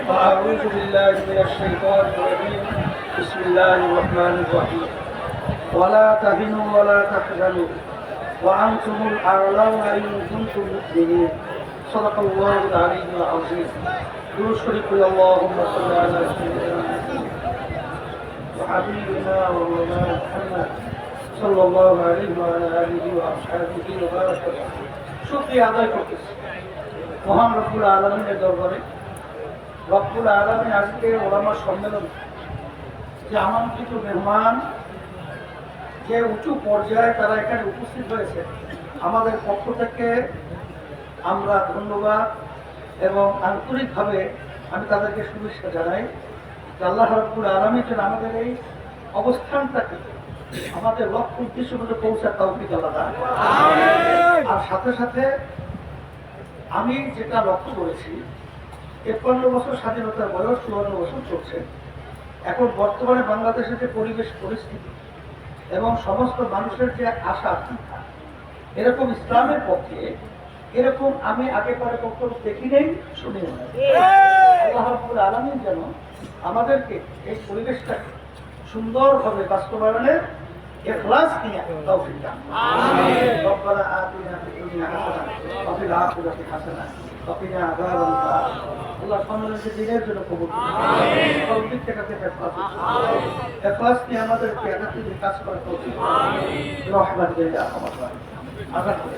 أعوذ بالله من الشيطان الرجيم بسم الله الرحمن الرحيم ولا تهنوا ولا تحزنوا وأنتم الأعلون إن كنتم مؤمنين صدق الله العلي العظيم دروس شريف اللهم صل على سيدنا محمد وحبيبنا ومولانا محمد صلى الله عليه وعلى آله وأصحابه وبارك وسلم শুক্রিয়া আদায় করতেছি মহান রব্বুল আলমিনের দরবারে রব্বুল আলমী আজকে ওলামা সম্মেলন যে আমন্ত্রিত মেহমান যে উঁচু পর্যায়ে তারা এখানে উপস্থিত হয়েছে আমাদের পক্ষ থেকে আমরা ধন্যবাদ এবং আন্তরিকভাবে আমি তাদেরকে শুভেচ্ছা জানাই যে আল্লাহ রব্বুল আলমী যেন আমাদের এই অবস্থানটাকে আমাদের লক্ষ্য উদ্দেশ্য মধ্যে পৌঁছার তৌফিক আল্লাহ আর সাথে সাথে আমি যেটা লক্ষ্য করেছি তেপ্পান্ন বছর স্বাধীনতার বয়স চুয়ান্ন বছর চলছে। এখন বর্তমানে বাংলাদেশের যে পরিবেশ পরিস্থিতি এবং সমস্ত মানুষের যে আশা আকাঙ্ক্ষা এরকম ইসলামের পক্ষে এরকম আমি আগে পরে কখনো দেখি নেই শুনি নাই আল্লাহ রাব্বুল আলামিন যেন আমাদেরকে এই পরিবেশটাকে সুন্দরভাবে বাস্তবায়নের ইখলাস নিয়ে তৌফিক দান রব্বানা আতিনা ফিদ দুনিয়া হাসানাহ ওয়া ফিল আখিরাতি হাসানাহ কিনা আযাবান নার আল্লাহ সম্মানিত দিনের জন্য কবুল করুন। আমিন। তৌফিক থেকে কাজ করা তৌফিক রহমান আজাদ করে।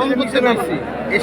onde você nasceu?